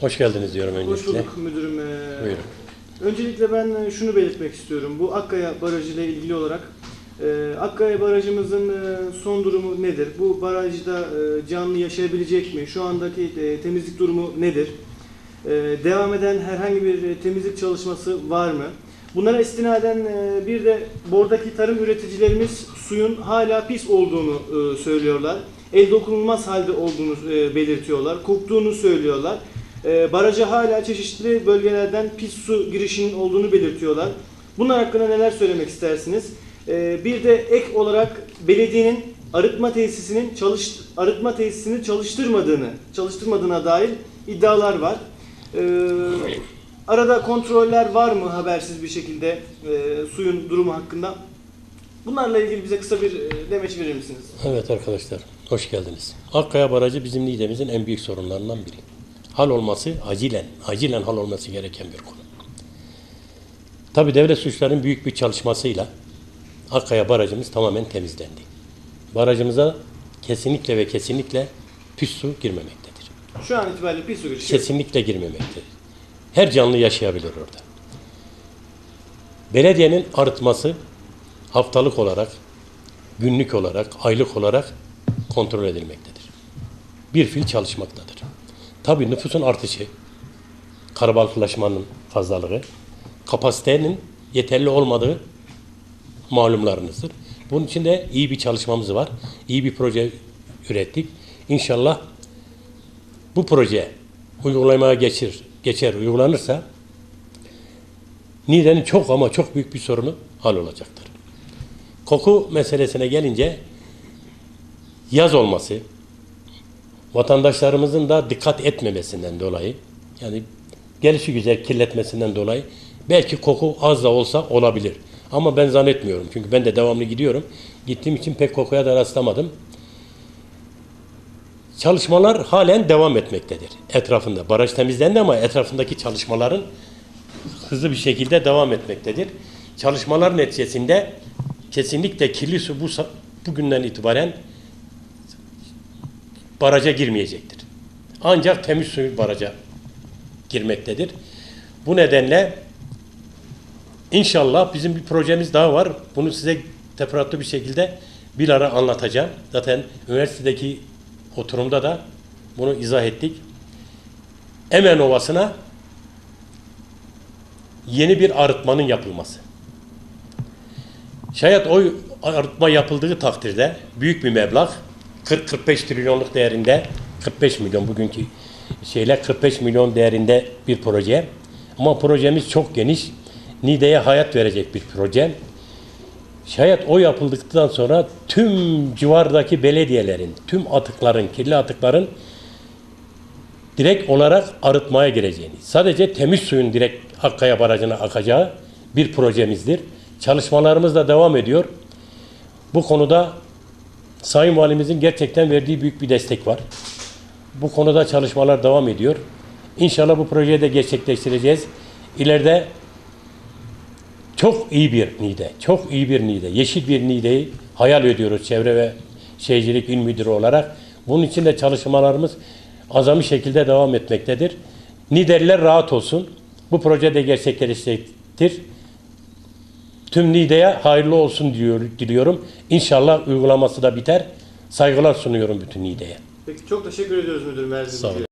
Hoş geldiniz diyorum Hoş öncelikle. bulduk müdürüm. Ee, Buyurun. Öncelikle ben e, şunu belirtmek istiyorum. Bu Akkaya Barajı ile ilgili olarak e, Akkaya Barajımızın e, son durumu nedir? Bu barajda canlı yaşayabilecek mi? Şu andaki temizlik durumu nedir? Devam eden herhangi bir temizlik çalışması var mı? Bunlara istinaden bir de bordaki tarım üreticilerimiz suyun hala pis olduğunu söylüyorlar. El dokunulmaz halde olduğunu belirtiyorlar. Koktuğunu söylüyorlar. E, Baraja hala çeşitli bölgelerden pis su girişinin olduğunu belirtiyorlar. Bunlar hakkında neler söylemek istersiniz? E, Bir de ek olarak belediyenin arıtma tesisinin çalış arıtma tesisini çalıştırmadığını, çalıştırmadığına dair iddialar var. E, Arada kontroller var mı habersiz bir şekilde e, suyun durumu hakkında? Bunlarla ilgili bize kısa bir e, demeç verir misiniz? Evet arkadaşlar, hoş geldiniz. Akkaya Barajı bizim Niğde'mizin en büyük sorunlarından biri. Hal olması acilen, acilen hal olması gereken bir konu. Tabi devlet suçların büyük bir çalışmasıyla Akkaya Barajımız tamamen temizlendi. Barajımıza kesinlikle ve kesinlikle pis su girmemektedir. Şu an itibariyle pis su girişi. Kesinlikle girmemektedir. Her canlı yaşayabilir orada. Belediyenin arıtması haftalık olarak, günlük olarak, aylık olarak kontrol edilmektedir. Bir fil çalışmaktadır. Tabii nüfusun artışı, karabalıklaşmanın fazlalığı, kapasitenin yeterli olmadığı malumlarınızdır. Bunun için de iyi bir çalışmamız var. İyi bir proje ürettik. İnşallah bu proje uygulamaya geçir, geçer, uygulanırsa Niğde'nin çok ama çok büyük bir sorunu hal olacaktır. Koku meselesine gelince yaz olması, vatandaşlarımızın da dikkat etmemesinden dolayı, yani gelişi güzel kirletmesinden dolayı belki koku az da olsa olabilir. Ama ben zannetmiyorum. Çünkü ben de devamlı gidiyorum. Gittiğim için pek kokuya da rastlamadım. Çalışmalar halen devam etmektedir etrafında. Baraj temizlendi ama etrafındaki çalışmaların hızlı bir şekilde devam etmektedir. Çalışmalar neticesinde kesinlikle kirli su bu bugünden itibaren baraja girmeyecektir. Ancak temiz su baraja girmektedir. Bu nedenle inşallah bizim bir projemiz daha var. Bunu size teferruatlı bir şekilde bir ara anlatacağım. Zaten üniversitedeki oturumda da bunu izah ettik. Emen Ovası'na yeni bir arıtmanın yapılması. Şayet o arıtma yapıldığı takdirde büyük bir meblağ 40-45 trilyonluk değerinde 45 milyon bugünkü şeyle 45 milyon değerinde bir proje. Ama projemiz çok geniş. Niğde'ye hayat verecek bir proje. Şayet o yapıldıktan sonra tüm civardaki belediyelerin, tüm atıkların, kirli atıkların direkt olarak arıtmaya gireceğini, sadece temiz suyun direkt Akkaya Barajı'na akacağı bir projemizdir. Çalışmalarımız da devam ediyor. Bu konuda Sayın Valimizin gerçekten verdiği büyük bir destek var. Bu konuda çalışmalar devam ediyor. İnşallah bu projeyi de gerçekleştireceğiz. İleride çok iyi bir Niğde, çok iyi bir Niğde, yeşil bir Niğde'yi hayal ediyoruz çevre ve şehircilik il müdürü olarak. Bunun için de çalışmalarımız azami şekilde devam etmektedir. Niğdeliler rahat olsun. Bu proje de gerçekleşecektir. Tüm Niğde'ye hayırlı olsun diyor, diliyorum. İnşallah uygulaması da biter. Saygılar sunuyorum bütün Niğde'ye. Peki çok teşekkür ediyoruz müdürüm Sağ olun.